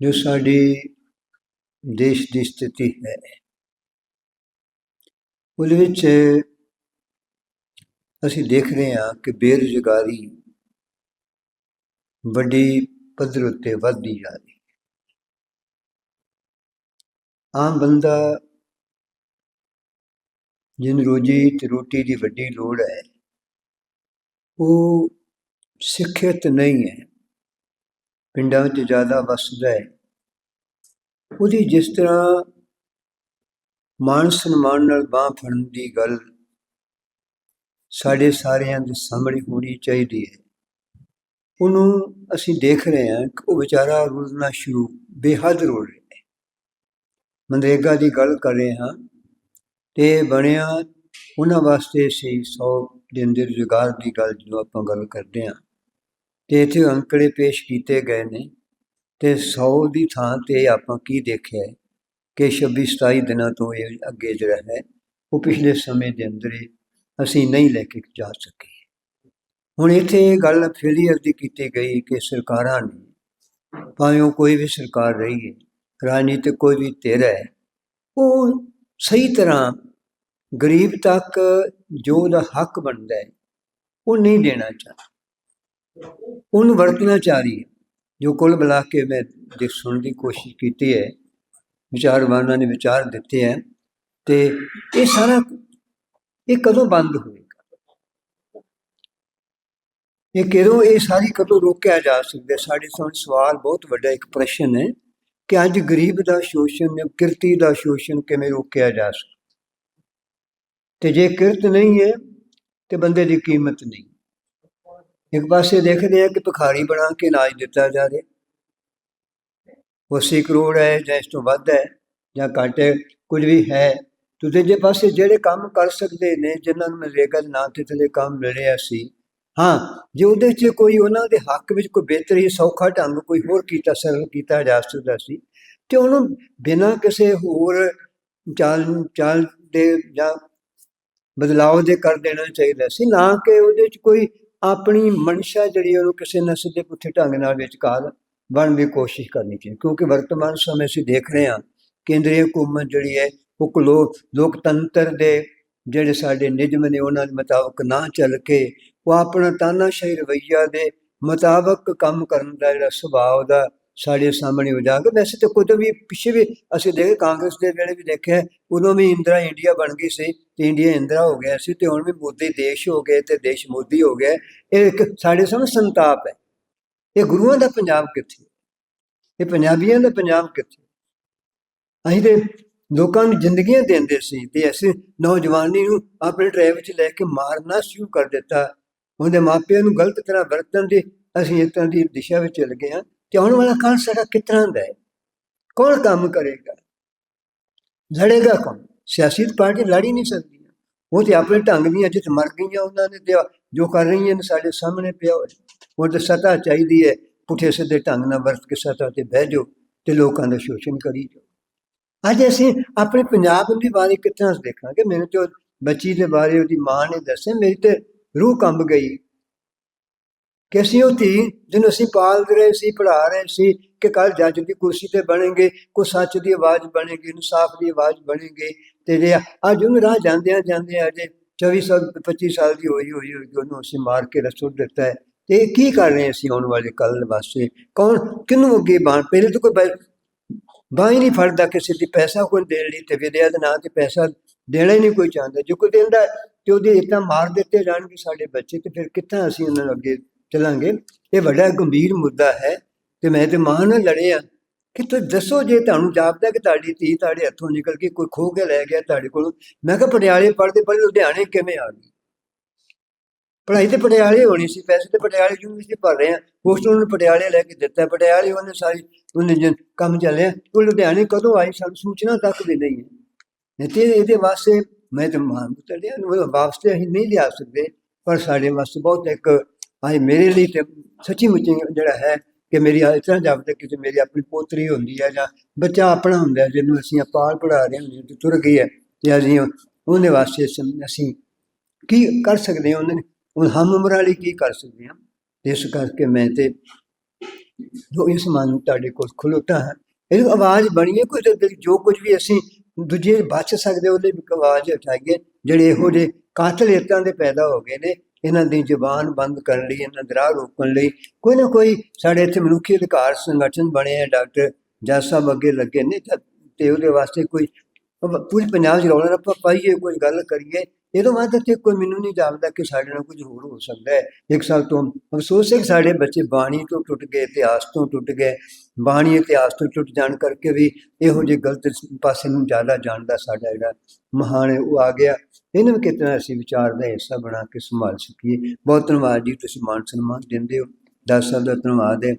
ਜੋ ਸਾਡੀ ਦੇਸ਼ ਦੀ ਸਥਿਤੀ ਹੈ। ਉਹਦੇ ਵਿੱਚ ਅਸੀਂ ਦੇਖ ਰਹੇ ਹਾਂ ਕਿ ਬੇਰੁਜ਼ਗਾਰੀ ਵੱਡੀ ਪੱਧਰ ਉੱਤੇ ਵੱਧਦੀ ਜਾ ਰਹੀ ਹੈ। ਆਮ ਬੰਦਾ ਜਿਨ ਰੋਜੀ ਤੇ ਰੋਟੀ ਦੀ ਵੱਡੀ ਲੋੜ ਹੈ, ਉਹ ਸਿੱਖਿਅਤ ਨਹੀਂ ਹੈ। ਪਿੰਡਾਂ ਵਿੱਚ ਜ਼ਿਆਦਾ ਵਸਦਾ ਹੈ। ਉਹਦੀ ਜਿਸ ਤਰ੍ਹਾਂ ਮਾਨ ਸਨਮਾਨ ਨਾਲ ਬਾਂਹ ਫੜਨ ਦੀ ਗੱਲ ਸਾਡੇ ਸਾਰਿਆਂ ਦੇ ਸਾਹਮਣੇ ਹੋਣੀ ਚਾਹੀਦੀ ਹੈ। ਉਹਨੂੰ ਅਸੀਂ ਦੇਖ ਰਹੇ ਹਾਂ ਕਿ ਉਹ ਵਿਚਾਰਾ ਰੁਲਣਾ ਸ਼ੁਰੂ, ਬੇਹੱਦ ਰੁਲ ਰਿਹਾ ਹੈ। ਮਨਰੇਗਾ ਦੀ ਗੱਲ ਕਰ ਰਹੇ ਹਾਂ ਤੇ ਬਣਿਆ ਉਹਨਾਂ ਵਾਸਤੇ ਸੀ 100 ਦਿਨ ਦੇ ਰੁਜ਼ਗਾਰ ਦੀ ਗੱਲ ਜਦੋਂ ਆਪਾਂ ਗੱਲ ਕਰਦੇ ਹਾਂ। ਤੇ ਇੱਥੇ ਅੰਕੜੇ ਪੇਸ਼ ਕੀਤੇ ਗਏ ਨੇ ਤੇ 100 ਦੀ ਥਾਂ ਤੇ ਆਪਾਂ ਕੀ ਦੇਖਿਆ ਕਿ 26 27 ਦਿਨਾਂ ਤੋਂ ਇਹ ਅੱਗੇ ਜਿਹੜਾ ਹੈ, ਉਹ ਪਿਛਲੇ ਸਮੇਂ ਦੇ ਅੰਦਰ ਹੀ ਅਸੀਂ ਨਹੀਂ ਲੈ ਕੇ ਜਾ ਸਕੇ। ਹੁਣ ਇੱਥੇ ਇਹ ਗੱਲ ਫੇਲੀਅਰ ਦੀ ਕੀਤੀ ਗਈ ਕਿ ਸਰਕਾਰਾਂ ਨੇ, ਭਾਵੇਂ ਉਹ ਕੋਈ ਵੀ ਸਰਕਾਰ ਰਹੀ ਹੈ, ਰਾਜਨੀਤਿਕ ਕੋਈ ਵੀ ਧਿਰ ਹੈ, ਉਹ ਸਹੀ ਤਰ੍ਹਾਂ ਗਰੀਬ ਤੱਕ ਜੋ ਉਹਦਾ ਹੱਕ ਬਣਦਾ ਹੈ, ਉਹ ਨਹੀਂ ਦੇਣਾ ਚਾਹੁੰਦਾ। ਉਹਨੂੰ ਵਰਤਣਾ ਚਾਹ ਰਹੀ ਹੈ। ਜੋ ਕੁੱਲ ਮਿਲਾ ਕੇ ਮੈਂ ਜੇ ਸੁਣਨ ਦੀ ਕੋਸ਼ਿਸ਼ ਕੀਤੀ ਹੈ, ਵਿਚਾਰਵਾਨਾਂ ਨੇ ਵਿਚਾਰ ਦਿੱਤੇ ਹੈ ਤੇ ਇਹ ਸਾਰਾ ਇਹ ਕਦੋਂ ਬੰਦ ਹੋਏਗਾ? ਇਹ ਕਿਦੋਂ ਇਹ ਸਾਰੀ ਕਦੋਂ ਰੋਕਿਆ ਜਾ ਸਕਦਾ? ਸਾਡੇ ਸਾਹਮਣੇ ਸਵਾਲ ਬਹੁਤ ਵੱਡਾ ਇੱਕ ਪ੍ਰਸ਼ਨ ਹੈ ਕਿ ਅੱਜ ਗਰੀਬ ਦਾ ਸ਼ੋਸ਼ਣ, ਕਿਰਤੀ ਦਾ ਸ਼ੋਸ਼ਣ ਕਿਵੇਂ ਰੋਕਿਆ ਜਾ ਸਕਦਾ? ਤੇ ਜੇ ਕਿਰਤ ਨਹੀਂ ਹੈ, ਤੇ ਬੰਦੇ ਦੀ ਕੀਮਤ ਨਹੀਂ। ਇੱਕ ਪਾਸੇ ਦੇਖਦੇ ਆ ਕਿ ਭਿਖਾਰੀ ਬਣਾ ਕੇ ਅਨਾਜ ਦਿੱਤਾ ਜਾ ਰਿਹਾ। ਉਹ 80 ਕਰੋੜ ਹੈ ਜਾਂ ਇਸ ਤੋਂ ਵੱਧ ਹੈ ਜਾਂ ਘੱਟ ਹੈ, ਕੁਝ ਵੀ ਹੈ। ਤੇ ਦੂਜੇ ਪਾਸੇ ਜਿਹੜੇ ਕੰਮ ਕਰ ਸਕਦੇ ਨੇ, ਜਿਨ੍ਹਾਂ ਨੂੰ ਨਰੇਗਾ ਨਾ ਨਾਂ ਤੇ ਕੰਮ ਮਿਲਿਆ ਸੀ, ਹਾਂ, ਜੇ ਉਹਦੇ 'ਚ ਕੋਈ ਉਹਨਾਂ ਦੇ ਹੱਕ ਵਿੱਚ ਕੋਈ ਬਿਹਤਰੀ, ਸੌਖਾ ਢੰਗ ਕੋਈ ਹੋਰ ਕੀਤਾ, ਸਰਲ ਕੀਤਾ ਜਾ ਸਕਦਾ ਸੀ, ਤੇ ਉਹਨੂੰ ਬਿਨਾਂ ਕਿਸੇ ਹੋਰ ਚਾਲ ਚਾਲ ਦੇ ਜਾਂ ਬਦਲਾਅ ਦੇ ਕਰ ਦੇਣਾ ਚਾਹੀਦਾ ਸੀ, ਨਾ ਕਿ ਉਹਦੇ 'ਚ ਕੋਈ ਆਪਣੀ ਮਨਸ਼ਾ ਜਿਹੜੀ ਉਹਨੂੰ ਕਿਸੇ ਨਾ ਸਿੱਧੇ ਪੁੱਠੇ ਢੰਗ ਨਾਲ ਵਿਚਕਾਰ ਬਣਨ ਦੀ ਕੋਸ਼ਿਸ਼ ਕਰਨੀ ਚਾਹੀਦੀ। ਕਿਉਂਕਿ ਵਰਤਮਾਨ ਸਮੇਂ ਅਸੀਂ ਦੇਖ ਰਹੇ ਹਾਂ, ਕੇਂਦਰੀ ਹਕੂਮਤ ਜਿਹੜੀ ਹੈ, ਉਹ ਲੋਕ ਲੋਕਤੰਤਰ ਦੇ ਜਿਹੜੇ ਸਾਡੇ ਨਿਯਮ ਨੇ ਉਹਨਾਂ ਦੇ ਮੁਤਾਬਕ ਨਾ ਚੱਲ ਕੇ, ਉਹ ਆਪਣਾ ਤਾਨਾਸ਼ਾਹੀ ਰਵਈਆ ਦੇ ਮੁਤਾਬਕ ਕੰਮ ਕਰਨ ਦਾ ਜਿਹੜਾ ਸੁਭਾਅ ਦਾ ਸਾਡੇ ਸਾਹਮਣੇ ਉਜਾਗਰ ਵੈਸੇ ਤਾਂ ਕੁਝ ਵੀ ਪਿੱਛੇ ਵੀ ਅਸੀਂ ਦੇਖੇ, ਕਾਂਗਰਸ ਦੇ ਵੇਲੇ ਵੀ ਦੇਖਿਆ ਉਦੋਂ ਵੀ ਇੰਦਰਾ ਇੰਡੀਆ ਬਣ ਗਈ ਸੀ ਤੇ ਇੰਡੀਆ ਇੰਦਰਾ ਹੋ ਗਿਆ ਸੀ ਤੇ ਹੁਣ ਵੀ ਮੋਦੀ ਦੇਸ਼ ਹੋ ਗਏ ਤੇ ਦੇਸ਼ ਮੋਦੀ ਹੋ ਗਿਆ ਇਹ ਇੱਕ ਸਾਡੇ ਸਾਹਮਣੇ ਸੰਤਾਪ ਹੈ। ਇਹ ਗੁਰੂਆਂ ਦਾ ਪੰਜਾਬ ਕਿੱਥੇ ਇਹ ਪੰਜਾਬੀਆਂ ਦਾ ਪੰਜਾਬ ਕਿੱਥੇ ਅਸੀਂ ਤੇ ਲੋਕਾਂ ਨੂੰ ਜ਼ਿੰਦਗੀਆਂ ਦਿੰਦੇ ਸੀ ਤੇ ਅਸੀਂ ਨੌਜਵਾਨੀ ਨੂੰ ਆਪਣੇ ਡਰਾਈਵ ਵਿੱਚ ਲੈ ਕੇ ਮਾਰਨਾ ਸ਼ੁਰੂ ਕਰ ਦਿੱਤਾ। ਉਹਦੇ ਮਾਪਿਆਂ ਨੂੰ ਗਲਤ ਤਰ੍ਹਾਂ ਵਰਤਣ ਦੀ ਅਸੀਂ ਇਸ ਤਰ੍ਹਾਂ ਦੀ ਦਿਸ਼ਾ ਵਿੱਚ ਚੱਲ ਗਏ ਹਾਂ। ਤੇ ਆਉਣ ਵਾਲਾ ਕਾਲ ਸਾਡਾ ਕਿਸ ਤਰ੍ਹਾਂ ਦਾ ਹੈ? ਕੌਣ ਕੰਮ ਕਰੇਗਾ? ਲੜੇਗਾ ਕੌਣ? ਸਿਆਸੀ ਪਾਰਟੀ ਲੜ ਹੀ ਨਹੀਂ ਸਕਦੀ। ਉਹ ਤੇ ਆਪਣੇ ਢੰਗ ਦੀਆਂ ਜਿੱਤ ਮਰ ਗਈਆਂ ਉਹਨਾਂ ਨੇ ਤੇ ਜੋ ਕਰ ਰਹੀਆਂ ਨੇ ਸਾਡੇ ਸਾਹਮਣੇ ਪਿਆ ਹੋਇਆ। ਉਹ ਤੇ ਸਤਾ ਚਾਹੀਦੀ ਹੈ। ਪੁੱਠੇ ਸਿੱਧੇ ਢੰਗ ਨਾਲ ਵਰਤ ਕੇ ਸਤਾ ਤੇ ਬਹਿ ਜਾਓ ਤੇ ਲੋਕਾਂ ਦਾ ਸ਼ੋਸ਼ਣ ਕਰੀ ਜਾਓ। ਅੱਜ ਅਸੀਂ ਆਪਣੇ ਪੰਜਾਬ ਦੀ ਬਾਰੇ ਕਿੱਥਾਂ ਦੇਖਾਂਗੇ? ਮੈਨੂੰ ਤੇ ਉਹ ਬੱਚੀ ਦੇ ਬਾਰੇ ਉਹਦੀ ਮਾਂ ਨੇ ਦੱਸਿਆ। ਮੇਰੀ ਤੇ ਰੂਹ ਕੰਬ ਗਈ। ਕਿ ਅਸੀਂ ਉਹ ਧੀ ਜਿਹਨੂੰ ਅਸੀਂ ਪਾਲ ਰਹੇ ਸੀ, ਪੜ੍ਹਾ ਰਹੇ ਸੀ ਕਿ ਕੱਲ ਜੱਜ ਦੀ ਕੁਰਸੀ ਤੇ ਬਣेंगे ਕੋ ਸੱਚ ਦੀ ਆਵਾਜ਼ ਬਣੇਗੀ ਇਨਸਾਫ ਦੀ ਆਵਾਜ਼ ਬਣੇਗੀ ਤੇ ਜੇ ਅੱਜ ਉਹਨੂੰ ਰਾਹ ਜਾਂਦਿਆਂ ਜਾਂਦਿਆਂ ਅਜੇ 24 ਸਾਲ 25 ਸਾਲ ਦੀ ਹੋਈ ਹੋਈ ਹੋਈ, ਉਹਨੂੰ ਅਸੀਂ ਮਾਰ ਕੇ ਰਸੂਲ ਦਿੱਤਾ ਹੈ। ਤੇ ਕੀ ਕਰ ਰਹੇ ਅਸੀਂ ਆਉਣ ਵਾਲੇ ਕੱਲ ਵਾਸਤੇ? ਕੌਣ, ਕਿਹਨੂੰ ਅੱਗੇ ਬਾਣ ਪਹਿਲੇ ਤਾਂ ਕੋਈ ਬਾਈ ਨਹੀਂ ਫੜਦਾ ਕਿਸੇ ਦੀ, ਪੈਸਾ ਕੋਈ ਦੇਣ ਲਈ ਤੇ ਵਿਦਿਆ ਦੇ ਨਾਂ ਤੇ ਪੈਸਾ ਦੇਣਾ ਹੀ ਨਹੀਂ ਕੋਈ ਚਾਹੁੰਦਾ। ਜੇ ਕੋਈ ਦਿੰਦਾ ਤੇ ਉਹਦੇ ਇਤਾਂ ਮਾਰ ਦਿੱਤੇ ਜਾਣਗੇ ਸਾਡੇ ਬੱਚੇ ਤੇ ਫਿਰ ਕਿੱਥਾਂ ਅਸੀਂ ਉਹਨਾਂ ਨੂੰ ਅੱਗੇ ਚਲਾਂਗੇ। ਇਹ ਵੱਡਾ ਗੰਭੀਰ ਮੁੱਦਾ ਹੈ ਤੇ ਮੈਂ ਤੇ ਮਾਂ ਨਾਲ ਲੜਿਆ। ਕਿ ਤੁਸੀਂ ਦੱਸੋ ਜੇ ਤੁਹਾਨੂੰ ਜਾਪਦਾ ਕਿ ਤੁਹਾਡੀ ਧੀ ਤੁਹਾਡੇ ਹੱਥੋਂ ਨਿਕਲ ਕੇ ਕੋਈ ਖੋ ਕੇ ਲੈ ਗਿਆ ਤੁਹਾਡੇ ਕੋਲ। ਮੈਂ ਕਿਹਾ ਪਟਿਆਲੇ ਪੜ੍ਹਦੇ ਪੜ੍ਹਦੇ ਲੁਧਿਆਣੇ ਕਿਵੇਂ ਆ ਗਈ? ਪੜ੍ਹਾਈ ਤੇ ਪਟਿਆਲੇ ਹੋਣੀ ਸੀ, ਪੈਸੇ ਤੇ ਪਟਿਆਲੇ ਯੂਨੀਵਰਸਿਟੀ ਭਰ ਰਹੇ ਆ। ਹੋਸਟਲ ਨੂੰ ਪਟਿਆਲੇ ਲੈ ਕੇ ਦਿੱਤਾ। ਪਟਿਆਲੇ ਉਹਨੇ ਸਾਰੀ, ਉਹਨੇ ਕੰਮ ਚੱਲਿਆ। ਉਹ ਲੁਧਿਆਣੇ ਕਦੋਂ ਆਈ? ਸਾਨੂੰ ਸੂਚਨਾ ਤੱਕ ਵੀ ਨਹੀਂ ਹੈ। ਤੇ ਇਹਦੇ ਵਾਸਤੇ ਮੈਂ ਤੇ ਮਾਂ ਬਤੜਿਆ ਨੂੰ ਵਾਸਤੇ ਅਸੀਂ ਨਹੀਂ ਲਿਆ ਸਕਦੇ, ਪਰ ਸਾਡੇ ਵਾਸਤੇ ਬਹੁਤ ਇੱਕ ਅੱਜ ਮੇਰੇ ਲਈ ਤੇ ਸੱਚੀ ਮੁੱਚੀ ਜਿਹੜਾ ਹੈ ਕਿ ਮੇਰੀ ਇਸ ਤਰ੍ਹਾਂ ਜਾਪਦਾ ਕਿ ਮੇਰੀ ਆਪਣੀ ਪੋਤਰੀ ਹੁੰਦੀ ਹੈ ਜਾਂ ਬੱਚਾ ਆਪਣਾ ਹੁੰਦਾ ਜਿਹਨੂੰ ਅਸੀਂ ਪਾਲ ਪੜਾ ਰਹੇ ਹੁੰਦੇ ਤੇ ਤੁਰ ਗਈ ਹੈ ਤੇ ਅਸੀਂ ਉਹਦੇ ਵਾਸਤੇ ਅਸੀਂ ਕੀ ਕਰ ਸਕਦੇ ਹਾਂ ਉਹਨਾਂ? ਨੇ ਹੁਣ ਹਮ ਉਮਰ ਵਾਲੀ ਕੀ ਕਰ ਸਕਦੇ ਹਾਂ? ਇਸ ਕਰਕੇ ਮੈਂ ਤੇ ਜੋ ਇਸ ਮਨ ਤੁਹਾਡੇ ਕੋਲ ਖਲੋਤਾ ਹੈ। ਇਹ ਆਵਾਜ਼ ਬਣੀ ਹੈ, ਕੋਈ ਜੋ ਕੁਝ ਵੀ ਅਸੀਂ ਦੂਜੇ ਬਚ ਸਕਦੇ ਉਹਦੇ ਵੀ ਆਵਾਜ਼ ਉਠਾਈਏ, ਜਿਹੜੇ ਇਹੋ ਜਿਹੇ ਕਾਤਲ ਇਤਾਂ ਦੇ ਪੈਦਾ ਹੋ ਗਏ ਨੇ ਇਹਨਾਂ ਦੀ ਜ਼ੁਬਾਨ ਬੰਦ ਕਰਨ ਲਈ, ਇਹਨਾਂ ਦਰਾ ਰੋਕਣ ਲਈ ਕੋਈ ਨਾ ਕੋਈ ਸਾਡੇ ਇੱਥੇ ਮਨੁੱਖੀ ਅਧਿਕਾਰ ਸੰਗਠਨ ਬਣੇ ਆ, ਡਾਕਟਰ ਜੱਜ ਸਾਹਿਬ ਅੱਗੇ ਲੱਗੇ ਨੇ ਤਾਂ- ਤੇ ਉਹਦੇ ਵਾਸਤੇ ਕੋਈ ਪੂਰੇ ਪੰਜਾਬ 'ਚ ਰੌਲਾ ਰੱਪਾ ਪਾਈਏ, ਕੋਈ ਗੱਲ ਕਰੀਏ ਇਹ ਤੋਂ ਬਾਅਦ ਤੇ ਕੋਈ ਮੈਨੂੰ ਨਹੀਂ ਜਾਪਦਾ ਕਿ ਸਾਡੇ ਨਾਲ ਕੁਝ ਹੋਰ ਹੋ ਸਕਦਾ ਹੈ। ਇੱਕ ਸਾਲ ਤੋਂ ਅਫਸੋਸ ਹੈ ਕਿ ਸਾਡੇ ਬੱਚੇ ਬਾਣੀ ਤੋਂ ਟੁੱਟ ਗਏ, ਇਤਿਹਾਸ ਤੋਂ ਟੁੱਟ ਗਏ। ਬਾਣੀ ਇਤਿਹਾਸ ਤੋਂ ਟੁੱਟ ਜਾਣ ਕਰਕੇ ਵੀ ਇਹੋ ਜਿਹੇ ਗਲਤ ਪਾਸੇ ਨੂੰ ਜ਼ਿਆਦਾ ਜਾਣਦਾ ਸਾਡਾ ਜਿਹੜਾ ਮਹਾਨ ਹੈ, ਉਹ ਆ ਗਿਆ। ਇਹਨੂੰ ਵੀ ਕਿਤਨਾ ਅਸੀਂ ਵਿਚਾਰ ਦਾ ਹਿੱਸਾ ਬਣਾ ਕੇ ਸੰਭਾਲ ਸਕੀਏ। ਬਹੁਤ ਧੰਨਵਾਦ ਜੀ, ਤੁਸੀਂ ਮਾਨ ਸਨਮਾਨ ਦਿੰਦੇ ਹੋ। ਦਸ ਸਾਲ ਦਾ ਧੰਨਵਾਦ ਹੈ।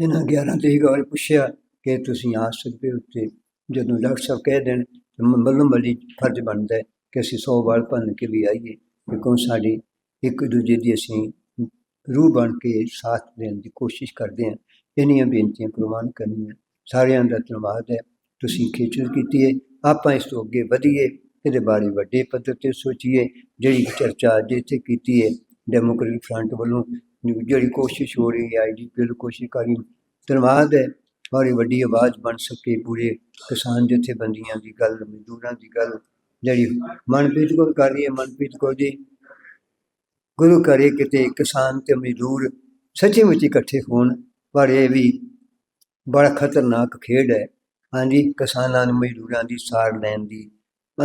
ਇਹਨਾਂ 11 ਤੇ ਹੀ ਗੱਲ ਪੁੱਛਿਆ ਕਿ ਤੁਸੀਂ ਆ ਸਕਦੇ ਹੋ ਤੇ ਜਦੋਂ ਡਾਕਟਰ ਸਾਹਿਬ ਕਹਿ ਦੇਣ ਤਾਂ ਮੱਲਮ ਮੱਲੀ ਫਰਜ਼ ਬਣਦਾ ਹੈ ਕਿ ਅਸੀਂ 100 ਵਾਲ ਭੰਨ ਕੇ ਵੀ ਆਈਏ, ਕਿਉਂਕਿ ਸਾਡੀ ਇੱਕ ਦੂਜੇ ਦੀ ਅਸੀਂ ਰੂਹ ਬਣ ਕੇ ਸਾਥ ਦੇਣ ਦੀ ਕੋਸ਼ਿਸ਼ ਕਰਦੇ ਹਾਂ। ਇਹਨੀਆਂ ਬੇਨਤੀਆਂ ਪ੍ਰਵਾਨ ਕਰਨੀਆਂ। ਸਾਰਿਆਂ ਦਾ ਧੰਨਵਾਦ ਹੈ। ਤੁਸੀਂ ਖੇਚਲ ਕੀਤੀ ਹੈ। ਆਪਾਂ ਇਸ ਤੋਂ ਅੱਗੇ ਵਧੀਏ। ਇਹਦੇ ਬਾਰੇ ਵੱਡੇ ਪੱਧਰ ਤੇ ਸੋਚੀਏ। ਜਿਹੜੀ ਚਰਚਾ ਅੱਜ ਇੱਥੇ ਕੀਤੀ ਹੈ ਡੈਮੋਕ੍ਰੈਟਿਕ ਫਰੰਟ ਵੱਲੋਂ, ਜਿਹੜੀ ਕੋਸ਼ਿਸ਼ ਹੋ ਰਹੀ ਹੈ ਆਈਡੀਪੀ ਵੱਲੋਂ ਕੋਸ਼ਿਸ਼ ਕਰੀ ਧੰਨਵਾਦ ਹੈ। ਔਰ ਵੱਡੀ ਆਵਾਜ਼ ਬਣ ਸਕੇ ਪੂਰੇ ਕਿਸਾਨ ਜਥੇਬੰਦੀਆਂ ਦੀ ਗੱਲ, ਮਜ਼ਦੂਰਾਂ ਦੀ ਗੱਲ। ਜਿਹੜੀ ਮਨਪ੍ਰੀਤ ਕੌਰ ਕਰ ਰਹੀ ਹੈ, ਮਨਪ੍ਰੀਤ ਕੌਰ ਜੀ, ਗੁਰੂ ਕਰੇ ਕਿਤੇ ਕਿਸਾਨ ਤੇ ਮਜ਼ਦੂਰ ਸੱਚੀ ਮੁੱਚੀ ਇਕੱਠੇ ਹੋਣ, ਪਰ ਇਹ ਵੀ ਬੜਾ ਖਤਰਨਾਕ ਖੇਡ ਹੈ। ਹਾਂਜੀ, ਕਿਸਾਨਾਂ ਨੂੰ ਮਜ਼ਦੂਰਾਂ ਦੀ ਸਾਰ ਲੈਣ ਦੀ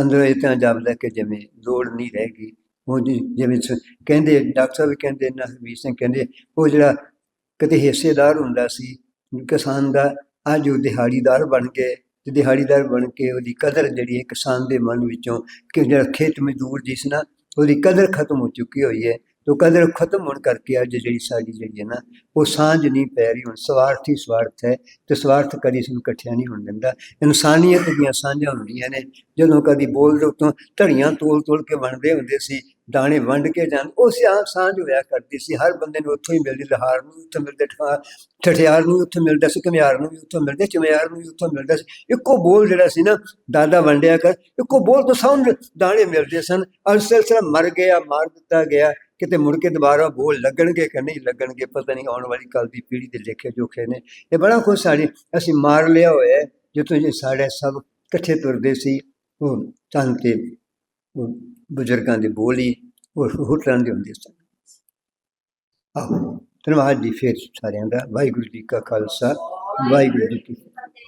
ਅੰਦਰੋਂ ਇਹ ਤਾਂ ਜਾਪਦਾ ਕਿ ਜਿਵੇਂ ਲੋੜ ਨਹੀਂ ਰਹੇਗੀ ਉਹ ਜਿਵੇਂ ਸ- ਕਹਿੰਦੇ, ਡਾਕਟਰ ਸਾਹਿਬ ਵੀ ਕਹਿੰਦੇ ਨਾ ਹਰਵੀਰ ਸਿੰਘ ਕਹਿੰਦੇ, ਉਹ ਜਿਹੜਾ ਕਿਤੇ ਹਿੱਸੇਦਾਰ ਹੁੰਦਾ ਸੀ ਕਿਸਾਨ ਦਾ ਅੱਜ ਉਹ ਦਿਹਾੜੀਦਾਰ ਬਣ ਕੇ, ਤੇ ਦਿਹਾੜੀਦਾਰ ਬਣ ਕੇ ਉਹਦੀ ਕਦਰ ਜਿਹੜੀ ਹੈ ਕਿਸਾਨ ਦੇ ਮਨ ਵਿੱਚੋਂ ਕਿ ਜਿਹੜਾ ਖੇਤ ਮਜ਼ਦੂਰ ਜਿਸ ਨਾ ਉਹਦੀ ਕਦਰ ਖਤਮ ਹੋ ਚੁੱਕੀ ਹੋਈ ਹੈ, ਤੋ ਕਦਰ ਖਤਮ ਹੋਣ ਕਰਕੇ ਅੱਜ ਜਿਹੜੀ ਸਾਡੀ ਜਿਹੜੀ ਹੈ ਨਾ, ਉਹ ਸਾਂਝ ਨਹੀਂ ਪੈ ਰਹੀ, ਹੁਣ ਸਵਾਰਥੀ ਸਵਾਰਥ ਹੈ, ਤੇ ਸਵਾਰਥ ਕਦੀ ਇਸ ਨੂੰ ਇਕੱਠਿਆ ਨਹੀਂ ਹੋਣ ਦਿੰਦਾ। ਇਨਸਾਨੀਅਤ ਦੀਆਂ ਸਾਂਝਾਂ ਹੁੰਦੀਆਂ ਨੇ, ਜਦੋਂ ਕਦੀ ਬੋਲ ਦੇ ਉੱਤੋਂ ਧੜੀਆਂ ਤੋਲ ਤੋਲ ਕੇ ਬਣਦੇ ਹੁੰਦੇ ਸੀ ਦਾਣੇ ਵੰਡ ਕੇ ਜਾਣ। ਉਹ ਸਿਆਹ ਸਾਂਝ ਹੋਇਆ ਕਰਦੀ ਸੀ। ਹਰ ਬੰਦੇ ਨੂੰ ਉੱਥੋਂ ਹੀ ਮਿਲਦੀ, ਲਹਾਰ ਨੂੰ ਉੱਥੋਂ ਮਿਲਦੇ, ਠਾ- ਠਠਿਆਰ ਨੂੰ ਉੱਥੋਂ ਮਿਲਦਾ ਸੀ, ਘਮਿਆਰ ਨੂੰ ਵੀ ਉੱਥੋਂ ਮਿਲਦੇ, ਚਮਿਆਰ ਨੂੰ ਵੀ ਉੱਥੋਂ ਮਿਲਦਾ ਸੀ। ਇੱਕੋ ਬੋਲ ਜਿਹੜਾ ਸੀ ਨਾ, ਦਾਦਾ ਵੰਡਿਆ ਕਰ, ਇੱਕੋ ਬੋਲ ਤੋਂ ਸਭ ਦਾਣੇ ਮਿਲਦੇ ਸਨ। ਅਰ ਸਿਲਸਿਲਾ ਮਰ ਗਿਆ, ਮਾਰ ਦਿੱਤਾ ਗਿਆ। ਕਿਤੇ ਮੁੜ ਕੇ ਦੁਬਾਰਾ ਬੋਲ ਲੱਗਣਗੇ ਕਿ ਨਹੀਂ ਲੱਗਣਗੇ, ਪਤਾ ਨਹੀਂ ਆਉਣ ਵਾਲੀ ਕੱਲ ਦੀ ਪੀੜ੍ਹੀ ਦੇ ਲੇਖੇ ਜੋਖੇ ਨੇ। ਇਹ ਬੜਾ ਕੁਛ ਸਾਡੇ ਅਸੀਂ ਮਾਰ ਲਿਆ ਹੋਇਆ ਜਿੱਥੋਂ ਜੇ ਸਾਡੇ ਸਭ ਇਕੱਠੇ ਤੁਰਦੇ ਸੀ। ਉਹ ਚੰਨ ਤੇ ਬਜ਼ੁਰਗਾਂ ਦੀ ਬੋਲੀ ਉਹ ਹੋਰ ਤਰ੍ਹਾਂ ਦੇ ਹੁੰਦੇ ਸਨ। ਆਹੋ ਧੰਨਵਾਦ ਜੀ ਫਿਰ ਸਾਰਿਆਂ ਦਾ। ਵਾਹਿਗੁਰੂ ਜੀ ਕਾ ਖਾਲਸਾ, ਵਾਹਿਗੁਰੂ ਜੀ ਕੀ